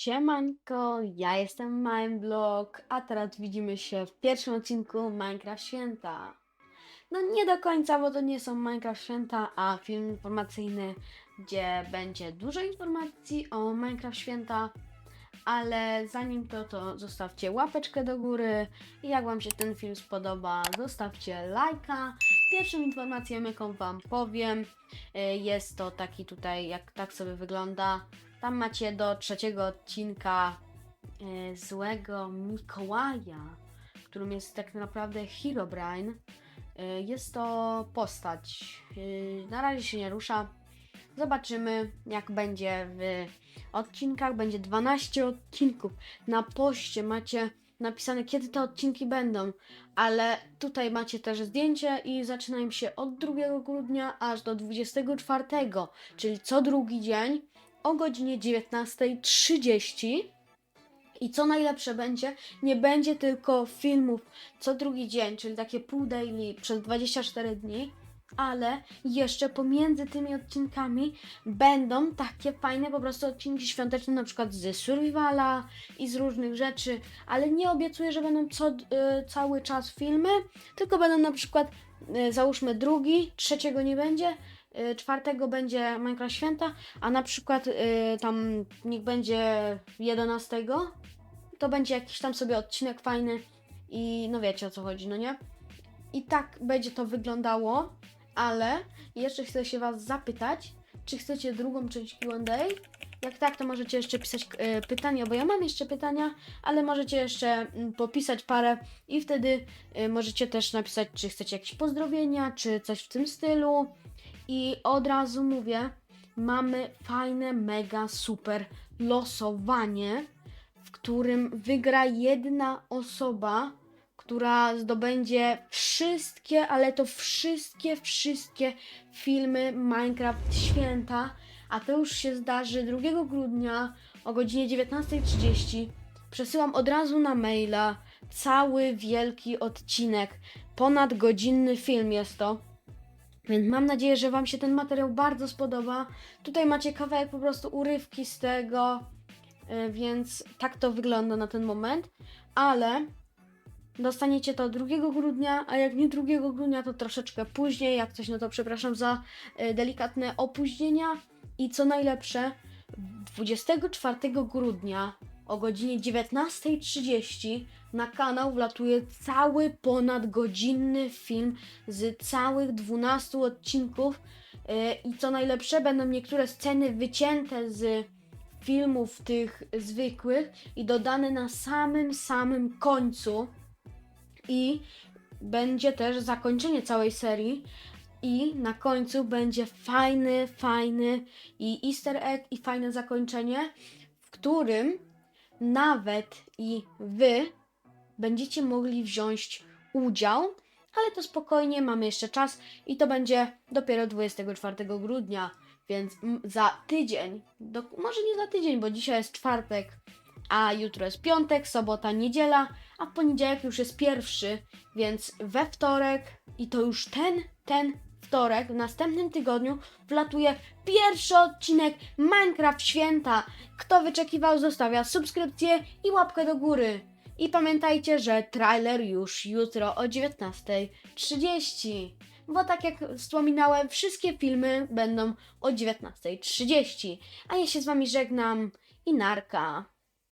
Siemanko, ja jestem Mindblock, a teraz widzimy się w pierwszym odcinku Minecraft Święta. No nie do końca, bo to nie są Minecraft Święta, a film informacyjny, gdzie będzie dużo informacji o Minecraft Święta, ale zanim to, to zostawcie łapeczkę do góry i jak Wam się ten film spodoba, zostawcie lajka. Pierwszą informacją, jaką Wam powiem, y, jest to taki tutaj, jak tak sobie wygląda. Tam macie do trzeciego odcinka y, Złego Mikołaja, którym jest tak naprawdę Herobrine. Y, jest to postać. y, na razie się nie rusza. Zobaczymy, jak będzie w odcinkach. Będzie 12 odcinków. Na poście macie napisane, kiedy te odcinki będą, ale tutaj macie też zdjęcie i zaczynają się od 2 grudnia aż do 24, czyli co drugi dzień o godzinie 19.30. I co najlepsze będzie, nie będzie tylko filmów co drugi dzień, czyli takie pół daily przez 24 dni, ale jeszcze pomiędzy tymi odcinkami będą takie fajne po prostu odcinki świąteczne, na przykład ze Survivala i z różnych rzeczy, ale nie obiecuję, że będą co, y, cały czas filmy, tylko będą na przykład, y, załóżmy drugi, trzeciego nie będzie, czwartego będzie Minecraft Święta, a na przykład y, tam niech będzie 11, to będzie jakiś tam sobie odcinek fajny i no wiecie o co chodzi, no nie? I tak będzie to wyglądało, ale jeszcze chcę się Was zapytać, czy chcecie drugą część Q&A? Jak tak, to możecie jeszcze pisać e, pytania, bo ja mam jeszcze pytania, ale możecie jeszcze mm, popisać parę i wtedy e, możecie też napisać, czy chcecie jakieś pozdrowienia, czy coś w tym stylu. I od razu mówię, mamy fajne, mega, super losowanie, w którym wygra jedna osoba, która zdobędzie wszystkie, ale to wszystkie, wszystkie filmy Minecraft Święta, a to już się zdarzy 2 grudnia o godzinie 19.30. Przesyłam od razu na maila cały wielki odcinek, ponad godzinny film jest to. Więc mam nadzieję, że Wam się ten materiał bardzo spodoba. Tutaj macie kawałek po prostu urywki z tego, y, więc tak to wygląda na ten moment. Ale dostaniecie to 2 grudnia, a jak nie 2 grudnia, to troszeczkę później. Jak coś, no to przepraszam za y, delikatne opóźnienia. I co najlepsze, 24 grudnia o godzinie 19.30 na kanał wlatuje cały ponadgodzinny film z całych 12 odcinków. Yy, I co najlepsze, będą niektóre sceny wycięte z filmów tych zwykłych i dodane na samym, samym końcu. I będzie też zakończenie całej serii. I na końcu będzie fajny, fajny i easter egg i fajne zakończenie, w którym nawet i wy będziecie mogli wziąć udział, ale to spokojnie, mamy jeszcze czas i to będzie dopiero 24 grudnia, więc za tydzień, do, może nie za tydzień, bo dzisiaj jest czwartek, a jutro jest piątek, sobota, niedziela, a w poniedziałek już jest pierwszy, więc we wtorek i to już ten, ten wtorek, w następnym tygodniu wlatuje pierwszy odcinek Minecraft Święta. Kto wyczekiwał, zostawia subskrypcję i łapkę do góry. I pamiętajcie, że trailer już jutro o 19.30. Bo tak jak wspominałem, wszystkie filmy będą o 19.30. A ja się z wami żegnam i narka.